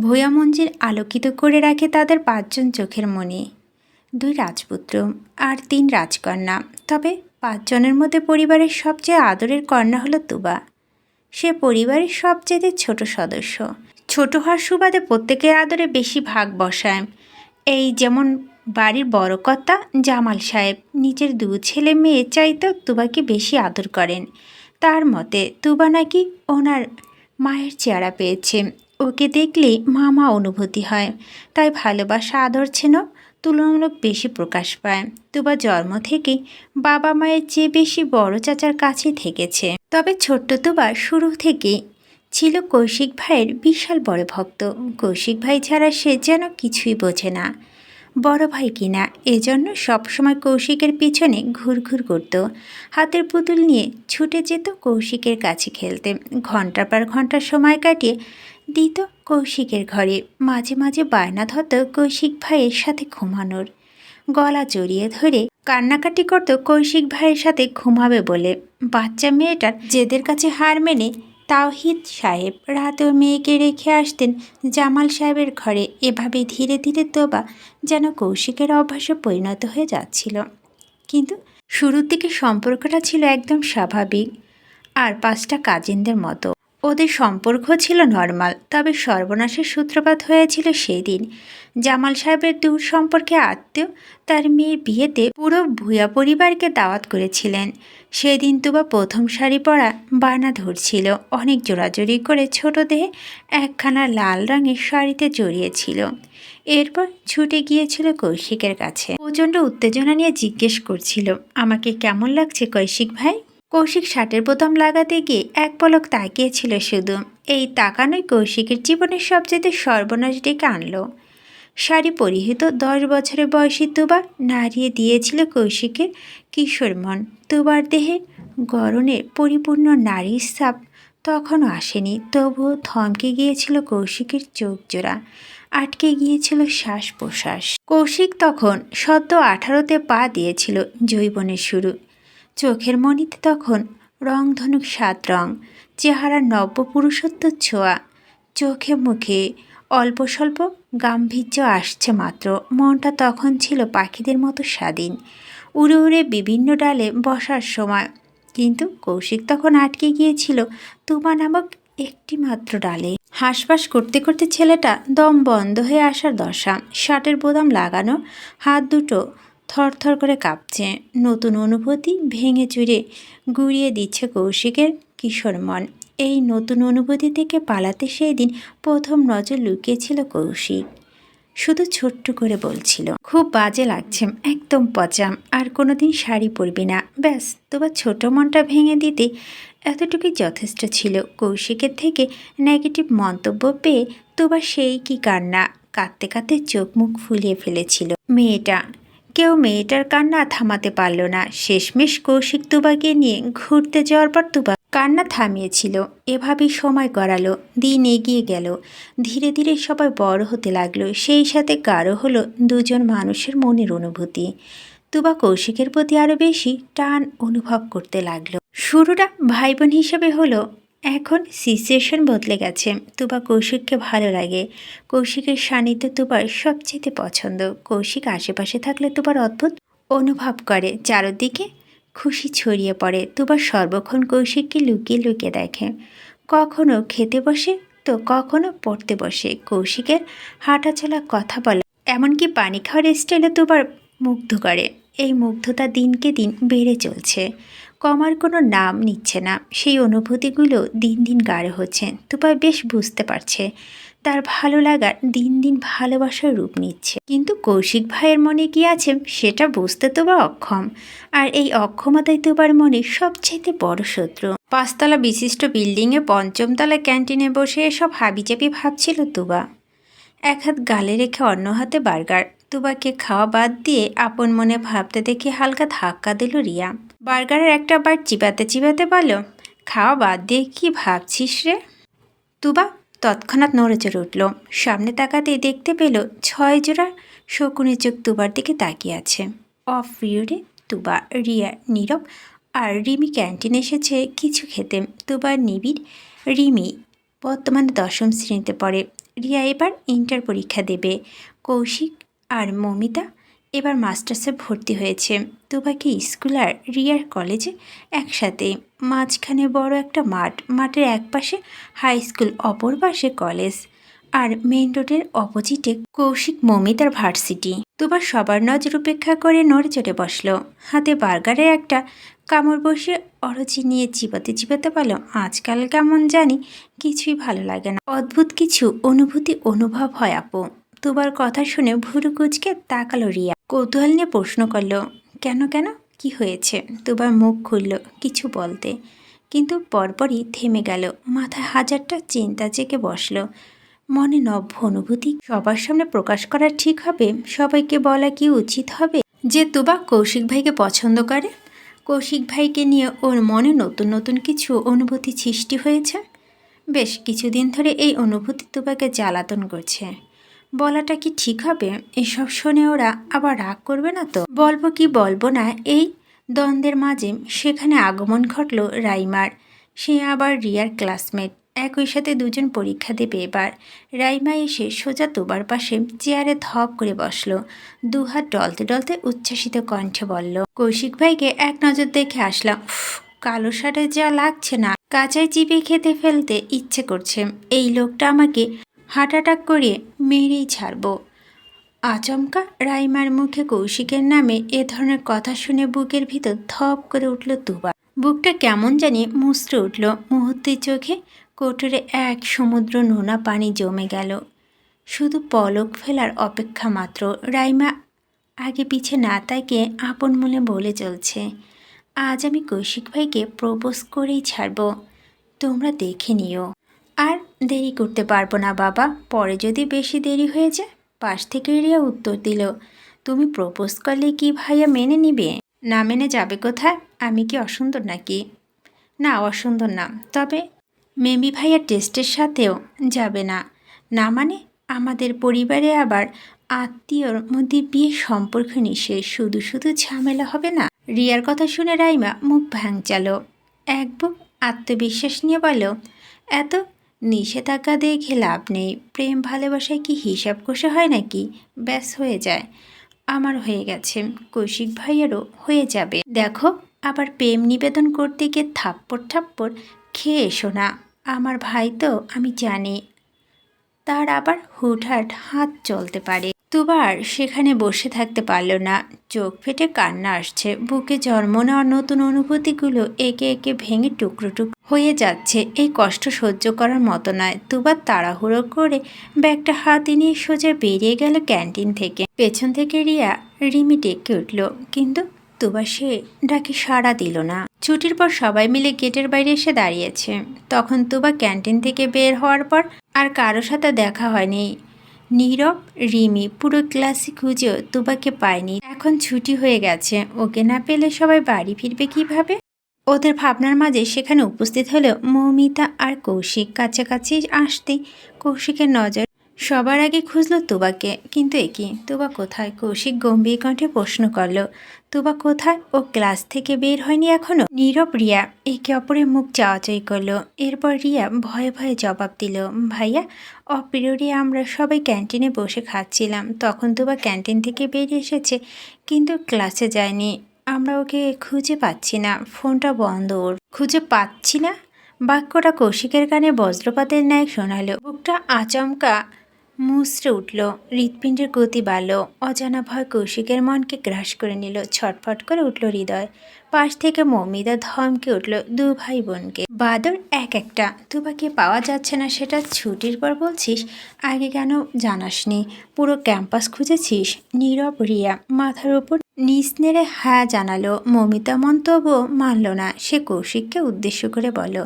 ভূয়া মঞ্জির আলোকিত করে রাখে তাদের পাঁচজন চোখের মনে দুই রাজপুত্র আর তিন রাজকন্যা। তবে পাঁচজনের মধ্যে পরিবারের সবচেয়ে আদরের কন্যা হলো তুবা। সে পরিবারের সবচেয়ে ছোট সদস্য। ছোট হওয়ার সুবাদে প্রত্যেকের আদরে বেশি ভাগ বসায়। এই যেমন বাড়ির বড় কর্তা জামাল সাহেব, নিজের দু ছেলে মেয়ে চাইতে তুবাকে বেশি আদর করেন। তার মতে তুবা নাকি ওনার মায়ের চেহারা পেয়েছে। ওকে দেখলেই মামা অনুভূতি হয়। তাই ভালোবাসা আদর ছেন তুলনামূলক বেশি প্রকাশ পায়। তুবা জন্ম থেকে বাবা মায়ের চেয়ে বেশি বড় চাচার কাছে থেকেছে। তবে ছোট্ট তুবা শুরু থেকেই ছিল কৌশিক ভাইয়ের বিশাল বড় ভক্ত। কৌশিক ভাই ছাড়া সে যেন কিছুই বোঝে না। বড় ভাই কিনা, এজন্য সবসময় কৌশিকের পিছনে ঘুরঘুর করত। হাতের পুতুল নিয়ে ছুটে যেত কৌশিকের কাছে খেলতে। ঘণ্টার পর ঘণ্টা সময় কাটিয়ে দিত কৌশিকের ঘরে। মাঝে মাঝে বায়না ধরত কৌশিক ভাইয়ের সাথে ঘুমানোর। গলা জড়িয়ে ধরে কান্নাকাটি করত কৌশিক ভাইয়ের সাথে ঘুমাবে বলে। বাচ্চা মেয়েটার জেদের কাছে হার মেনে তাওহিদ সাহেব রাতেও মেয়েকে রেখে আসতেন জামাল সাহেবের ঘরে। এভাবে ধীরে ধীরে তোবা যেন কৌশিকের অভ্যাসে পরিণত হয়ে যাচ্ছিল। কিন্তু শুরুর দিকে সম্পর্কটা ছিল একদম স্বাভাবিক, আর পাঁচটা কাজিনদের মতো। ওদের সম্পর্ক ছিল নর্মাল, তবে সর্বনাশের সূত্রপাত হয়েছিল সেই দিন জামাল সাহেবের দূর সম্পর্কে আত্মীয় তার মেয়ের বিয়েতে পুরো ভূয়া পরিবারকে দাওয়াত করেছিলেন। সেদিন তুবা প্রথম শাড়ি পরা বায়না ধরছিল, অনেক জোড়াজড়ি করে ছোট দেহে একখানা লাল রঙের শাড়িতে জড়িয়েছিল। এরপর ছুটে গিয়েছিল কৌশিকের কাছে। প্রচণ্ড উত্তেজনা নিয়ে জিজ্ঞেস করছিল, আমাকে কেমন লাগছে কৌশিক ভাই? কৌশিক শার্টের বোতাম লাগাতে গিয়ে এক পলক তাকিয়েছিল শুধু। এই তাকানোই কৌশিকের জীবনের সবচেয়ে সর্বনাশ ডেকে আনলো। শাড়ি পরিহিত দশ বছরের বয়সী তুবা নাড়িয়ে দিয়েছিল কৌশিকের কিশোর মন। তুবার দেহে গরনে পরিপূর্ণ নারীর সাপ তখনও আসেনি, তবুও থমকে গিয়েছিল কৌশিকের চোখ জোড়া আটকে গিয়েছিল শ্বাস প্রশ্বাস কৌশিক তখন সদ্য আঠারোতে পা দিয়েছিল জৈবনের শুরু। চোখের মণিতে তখন রংধনুক সাত রং, চেহারার নব্য পুরুষত্ব ছোঁয়া। চোখে মুখে অল্প স্বল্প গাম্ভীর্য আসছে মাত্র, মনটা তখন ছিল পাখিদের মতো স্বাধীন। উড়ে উড়ে বিভিন্ন ডালে বসার সময়। কিন্তু কৌশিক তখন আটকে গিয়েছিল তুমা নামক একটি মাত্র ডালে। হাঁসফাঁস করতে করতে ছেলেটা দম বন্ধ হয়ে আসার দশা, শার্টের বোদাম লাগানো, হাত দুটো থরথর করে কাঁপছে। নতুন অনুভূতি ভেঙে চুরে গুড়িয়ে দিচ্ছে কৌশিকের কিশোর মন। এই নতুন অনুভূতি থেকে পালাতে সেই দিন প্রথম নজর লুকিয়েছিল কৌশিক। শুধু ছোট্ট করে বলছিল, খুব বাজে লাগছে, একদম পচাম আর কোনোদিন শাড়ি পরবি না। ব্যাস তোমার ছোট মনটা ভেঙে দিতে এতটুকুই যথেষ্ট ছিল। কৌশিকের থেকে নেগেটিভ মন্তব্য পেয়ে তোবা সেই কি কান্না, কাঁদতে কাঁদতে চোখ মুখ ফুলিয়ে ফেলেছিল। মেয়েটা কেউ মেয়েটার কান্না থামাতে পারল না। শেষমেশ কৌশিক তুবাকে নিয়ে ঘুরতে যাওয়ার পর তুবা কান্না থামিয়েছিল। এভাবেই সময় গড়ালো, দিন এগিয়ে গেল। ধীরে ধীরে সবাই বড় হতে লাগল। সেই সাথে গাঢ় হলো দুজন মানুষের মনের অনুভূতি। তুবা কৌশিকের প্রতি আরও বেশি টান অনুভব করতে লাগল। শুরুটা ভাই বোন হিসেবে হলো এখন সিচুয়েশন বদলে গেছে। তুবা কৌশিককে ভালো লাগে। কৌশিকের সান্নিধ্য তুবার সবচেয়ে পছন্দ। কৌশিক আশেপাশে থাকলে তুবার অদ্ভুত অনুভব করে। চারদিকে খুশি ছড়িয়ে পড়ে। তুবার সর্বক্ষণ কৌশিককে লুকিয়ে লুকিয়ে দেখে। কখনো খেতে বসে, তো কখনো পড়তে বসে। কৌশিকের হাঁটাচলা, কথা বলা, এমনকি পানি খাওয়ার স্টাইলে তুবার মুগ্ধ করে। এই মুগ্ধতা দিনকে দিন বেড়ে চলছে। কমার কোনো নাম নিচ্ছে না। সেই অনুভূতিগুলো দিন দিন গাঢ় হচ্ছে। তুপা বেশ বুঝতে পারছে। তার ভালো লাগার দিন দিন ভালোবাসার রূপ নিচ্ছে। কিন্তু কৌশিক ভাইয়ের মনে কি আছে সেটা বুঝতে তো বা অক্ষম। আর এই অক্ষমতাই তোবার মনে সবচেয়ে বড় শত্রু। পাঁচতলা বিশিষ্ট বিল্ডিংয়ে পঞ্চমতলা ক্যান্টিনে বসে এসব হাবিজাবি ভাবছিল তুবা। এক হাত গালে রেখে অন্য হাতে বার্গার। তুবাকে খাওয়া বাদ দিয়ে আপন মনে ভাবতে দেখে হালকা ধাক্কা দিল রিয়া। বার্গারের একটা বার চিবাতে চিবাতে বলো খাওয়া বাদ দিয়ে কি ভাবছিস রে? তুবা তৎক্ষণাৎ নড়ে চড়ে উঠল। সামনে তাকাতেই দেখতে পেল ছয় জোড়া শকুনের চোখ তুবার দিকে তাকিয়ে আছে। অফ পিরিয়ডে তুবা, রিয়া, নীরব আর রিমি ক্যান্টিন এসেছে কিছু খেতে। তুবার নিবিড়, রিমি বর্তমানে দশম শ্রেণীতে পড়ে। রিয়া এবার ইন্টার পরীক্ষা দেবে। কৌশিক আর মমিতা এবার মাস্টার্সে ভর্তি হয়েছে। তোবাকে স্কুল আর রিয়ার কলেজে একসাথে। মাঝখানে বড় একটা মাঠ, মাঠের এক পাশে হাই স্কুল, অপর পাশে কলেজ। আর মেইন রোডের অপোজিটে কৌশিক মমিতার ভার্সিটি। তোবার সবার নজর উপেক্ষা করে নড়ে চড়ে বসল। হাতে বার্গারে একটা কামড় বসে অরচি নিয়ে চিবাতে চিবাতে বলল, আজকাল কেমন জানি, কিছুই ভালো লাগে না। অদ্ভুত কিছু অনুভূতি, অনুভব হয় আপু। তোবার কথা শুনে ভুরু কুচকে তাকালো রিয়া। কৌতূহল নিয়ে প্রশ্ন করল, কেন কেন? কি হয়েছে? তোবার মুখ খুলল, কিছু বলতে। কিন্তু পরপরই থেমে গেল, মাথায় হাজারটা চিন্তা জেগে বসল। মনে নভ্য অনুভূতি সবার সামনে প্রকাশ করা ঠিক হবে? সবাইকে বলা কি উচিত হবে যে তুবা কৌশিক ভাইকে পছন্দ করে? কৌশিক ভাইকে নিয়ে ওর মনে নতুন নতুন কিছু অনুভূতি সৃষ্টি হয়েছে? বেশ, কিছুদিন ধরে এই অনুভূতি তুবাকে জ্বালাতন করছে। বলাটা কি ঠিক হবে? এসব শুনে ওরা আবার রাগ করবে না তো? বলব কি বলব না, এই দ্বন্দ্বের মাঝে সেখানে আগমন ঘটল রাইমার। সে আবার রিয়ার ক্লাসমেট। একই সাথে দুজন পরীক্ষা দেবে এবার। রাইমা এসে সোজা তোবার পাশে চেয়ারে ধপ করে বসল। দুহাত ডলতে ডলতে উচ্ছ্বাসিত কণ্ঠে বলল, কৌশিক ভাইকে এক নজর দেখে আসলাম। কালো শার্টে যা লাগছে না। কাঁচাই চিপে খেতে ফেলতে ইচ্ছে করছে। এই লোকটা আমাকে হার্ট অ্যাটাক করে মেরেই ছাড়বো। আচমকা রাইমার মুখে কৌশিকের নামে এ ধরনের কথা শুনে বুকের ভিতর ধপ করে উঠল তুবা বুকটা কেমন জানি মুচড়ে উঠল। মুহূর্তের চোখে কোটরে এক সমুদ্র নোনা পানি জমে গেল। শুধু পলক ফেলার অপেক্ষা মাত্র রাইমা আগে পিছে না তাকে আপন মনে বলে চলছে, আজ আমি কৌশিক ভাইকে প্রপোজ করেই ছাড়ব। তোমরা দেখে নিও। আর দেরি করতে পারব না, বাবা। পরে যদি বেশি দেরি হয়ে যায়, পাশ থেকে রিয়া উত্তর দিল। তুমি প্রপোজ করলে কি ভাইয়া মেনে নিবে? না মেনে যাবে কোথায়? আমি কি অসুন্দর নাকি? না, অসুন্দর না। তবে মেমি ভাইয়া টেস্টের সাথেও যাবে না। না মানে আমাদের পরিবারে আবার আত্মীয়র মধ্যে বিয়ে সম্পর্ক নিষেধ শুধু শুধু ঝামেলা হবে না? রিয়ার কথা শুনে রাইমা মুখ ভাঙচালো। এক বুক আত্মবিশ্বাস নিয়ে বলো এত নিষেধাজ্ঞা দেখে লাভ নেই? প্রেম ভালোবাসায় কি হিসাব কষে হয় নাকি? ব্যাস, হয়ে যায়। আমার হয়ে গেছে। কৌশিক ভাইয়েরও হয়ে যাবে। দেখো, আবার প্রেম নিবেদন করতে গিয়ে থাপ্পড় থাপ্পড় খেয়ে এসো না। আমার ভাই তো, আমি জানি। তার আবার হুটহাট হাত চলতে পারে। দুবার সেখানে বসে থাকতে পারল না। চোখ ফেটে কান্না আসছে। বুকে জন্ম নেওয়ার নতুন অনুভূতিগুলো একে একে ভেঙে টুকরো টুকরো হয়ে যাচ্ছে। এই কষ্ট সহ্য করার মতো নয়। দুবার তাড়াহুড়ো করে ব্যাগটা হাতে নিয়ে সোজা বেরিয়ে গেল ক্যান্টিন থেকে। পেছন থেকে রিয়া রিমি ডেকে উঠল। কিন্তু তুবা সে ডাকে সাড়া দিল না। ছুটির পর সবাই মিলে গেটের বাইরে এসে দাঁড়িয়েছে। তখন তুবা ক্যান্টিন থেকে বের হওয়ার পর আর কারও সাথে দেখা হয়নি। নীরব, রিমি, পুরো ক্লাসে খুঁজেও তুবাকে পায়নি। এখন ছুটি হয়ে গেছে। ওকে না পেলে সবাই বাড়ি ফিরবে কীভাবে? ওদের ভাবনার মাঝে সেখানে উপস্থিত হলেও মৌমিতা আর কৌশিক কাছাকাছি আসতে কৌশিকের নজর সবার আগে খুঁজলো তুবাকে, কিন্তু একই তুবা কোথায়? কৌশিক গম্ভীর কণ্ঠে প্রশ্ন করল। তুবা কোথায়? ও ক্লাস থেকে বের হয়নি এখনও? নীরব রিয়া একে অপরের মুখ চাওয়াচাই করল। এরপর রিয়া ভয়ে ভয়ে জবাব দিল, ভাইয়া, অপিরিয়ডে আমরা সবাই ক্যান্টিনে বসে খাচ্ছিলাম। তখন তুবা ক্যান্টিন থেকে বেরিয়ে এসেছে, কিন্তু ক্লাসে যায়নি। আমরা ওকে খুঁজে পাচ্ছি না। ফোনটা বন্ধ ওর। খুঁজে পাচ্ছি না? বাক্যটা কৌশিকের কানে বজ্রপাতের ন্যায় শোনালো। বুকটা আচমকা মুচড়ে উঠল, হৃৎপিণ্ডের গতি বাড়ল, অজানা ভয় কৌশিকের মনকে গ্রাস করে নিল, ছটফট করে উঠল হৃদয়। পাশ থেকে মমিদা ধমকে উঠল, দু ভাই বোনকে। বাদর এক একটা তুবাকে পাওয়া যাচ্ছে না সেটা ছুটির পর বলছিস? আগে কেন জানাসনি? পুরো ক্যাম্পাস খুঁজেছিস? নীরব রিয়া মাথার উপর নিচ নেড়ে হ্যাঁ জানালো। মমিতা মন্তব্য মানল না, সে কৌশিককে উদ্দেশ্য করে বলো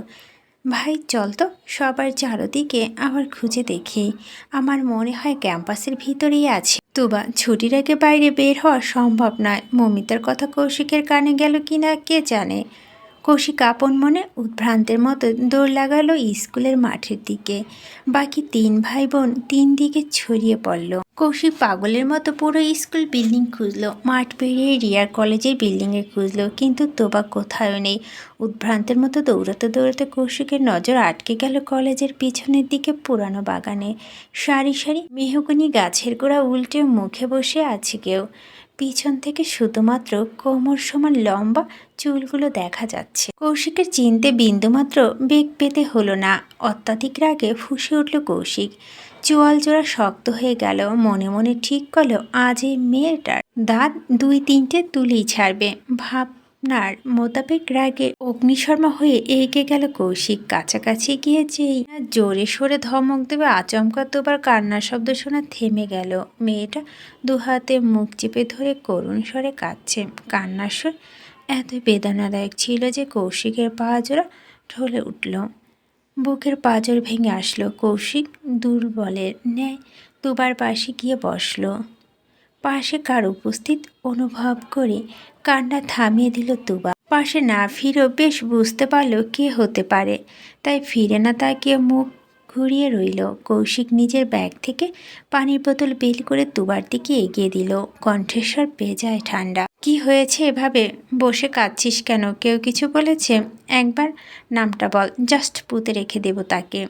ভাই, চল তো, সবার চারদিকে আবার খুঁজে দেখি। আমার মনে হয় ক্যাম্পাসের ভিতরেই আছে। তুবা, ছুটির আগে বাইরে বের হওয়া সম্ভব নয়। মমিতার কথা কৌশিকের কানে গেল কিনা কে জানে। কৌশিক আপন মনে উদ্ভ্রান্তের মতো দৌড় লাগালো স্কুলের মাঠের দিকে। বাকি তিন ভাই বোন তিন দিকে ছড়িয়ে পড়ল। কৌশিক পাগলের মতো পুরো স্কুল বিল্ডিং খুঁজলো, মাঠ পেরিয়ে রিয়ার কলেজের বিল্ডিংয়ে খুঁজলো, কিন্তু তোবা কোথাও নেই। উদ্ভ্রান্তের মতো দৌড়াতে দৌড়াতে কৌশিকের নজর আটকে গেল কলেজের পিছনের দিকে পুরানো বাগানে। সারি সারি মেহগনি গাছের গোড়া উল্টে মুখে বসে আছে কেউ। পিছন থেকে শুধুমাত্র কোমর সমান লম্বা চুলগুলো দেখা যাচ্ছে। কৌশিকের চিনতে বিন্দুমাত্র বেগ পেতে হলো না। অত্যাধিক রাগে ফুসে উঠল কৌশিক। চোয়াল জোড়া শক্ত হয়ে গেল। মনে মনে ঠিক করল, আজ এই মেয়েটার দাঁত দুই তিনটে তুলেই ছাড়বে। ভাবনার মোতাবেক রাগে অগ্নিশর্মা হয়ে এগিয়ে গেল কৌশিক। কাছাকাছি গিয়ে জোরে সরে ধমক দেবে, আচমকা তোবার কান্নার শব্দ শোনা থেমে গেল। মেয়েটা দু হাতে মুখ চেপে ধরে করুণ স্বরে কাঁদছে। কান্নার স্বর এত বেদনাদায়ক ছিল যে কৌশিকের পা জোড়া ঢলে উঠল। বুকের পাঁজর ভেঙে আসলো। কৌশিক দুর্বলের ন্যায় দুবার পাশে গিয়ে বসল। পাশে কার উপস্থিত অনুভব করে কান্না থামিয়ে দিল তুবা। পাশে না ফিরেও বেশ বুঝতে পারল কে হতে পারে। তাই ফিরে না তাকিয়ে মুখ ঘুরিয়ে রইল। কৌশিক নিজের ব্যাগ থেকে পানির বোতল বের করে তুবার দিকে এগিয়ে দিল। কণ্ঠেশ্বর যায় ঠান্ডা। কি হয়েছে এভাবে? বসে কাঁদছিস কেন? কেউ কিছু বলেছে? একবার নামটা বল। জাস্ট পুঁতে রেখে দেব তাকে।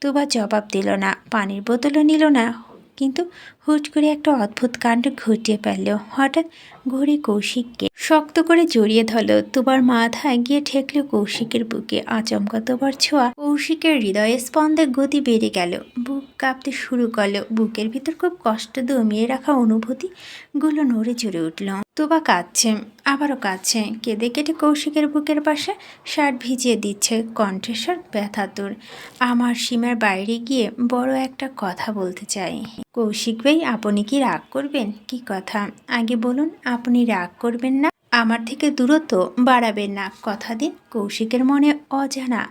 তুবা জবাব দিল না। পানির বোতলও নিল না। কিন্তু হুট করে একটা অদ্ভুত কাণ্ড ঘটিয়ে ফেলল। হঠাৎ ঘুরে কৌশিককে শক্ত করে জড়িয়ে ধরল। তোবার মাথায় গিয়ে ঠেকল কৌশিকের বুকে। আচমকা তোবার ছোঁয়া কৌশিকের হৃদয়ে স্পন্দে গতি বেড়ে গেল। বুক কাঁপতে শুরু করল। বুকের ভিতর খুব কষ্ট দমিয়ে রাখা অনুভূতিগুলো নড়ে চড়ে উঠল। তোবা কাঁদছে, আবারও কাঁদছে। কেঁদে কেটে কৌশিকের বুকের পাশে শার্ট ভিজিয়ে দিচ্ছে। কণ্ঠেশ্বর ব্যথাতুর। আমার সীমার বাইরে গিয়ে বড় একটা কথা বলতে চাই। কৌশিক ভাই আপনি কি রাগ করবেন? কি কথা? আগে বলুন, আপনি রাগ করবেন না, আমার থেকে দূরত্ব বাড়াবেন না। কথা দিন, কৌশিকের মনে অজানা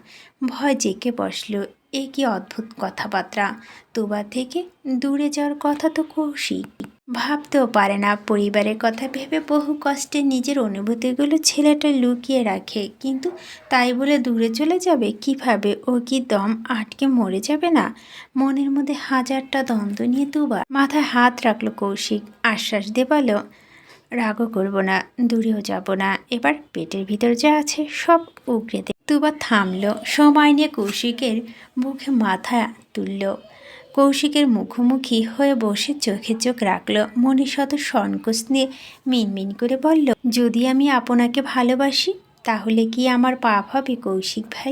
ভয় জেঁকে বসল। এ কি অদ্ভুত কথাবার্তা। তোবার থেকে দূরে যাওয়ার কথা তো কৌশিক। ভাবতেও পারে না। পরিবারের কথা ভেবে বহু কষ্টে নিজের অনুভূতিগুলো ছেলেটা লুকিয়ে রাখে। কিন্তু তাই বলে দূরে চলে যাবে? কীভাবে? ও কি দম আটকে মরে যাবে না? মনের মধ্যে হাজারটা দ্বন্দ্ব নিয়ে দুবার মাথায় হাত রাখল কৌশিক। আশ্বাস দেবালো রাগও করব না, দূরেও যাব না। এবার পেটের ভিতর যা আছে সব উগড়ে দে। দুবার থামলো। সময় নিয়ে কৌশিকের মুখে মাথা তুলল। কৌশিকের মুখোমুখি হয়ে বসে চোখে চোখ রাখল। মনে শত সংকোচ নিয়ে মিনমিন করে বলল, যদি আমি আপনাকে ভালোবাসি, তাহলে কি আমার পাপ হবে কৌশিক ভাই?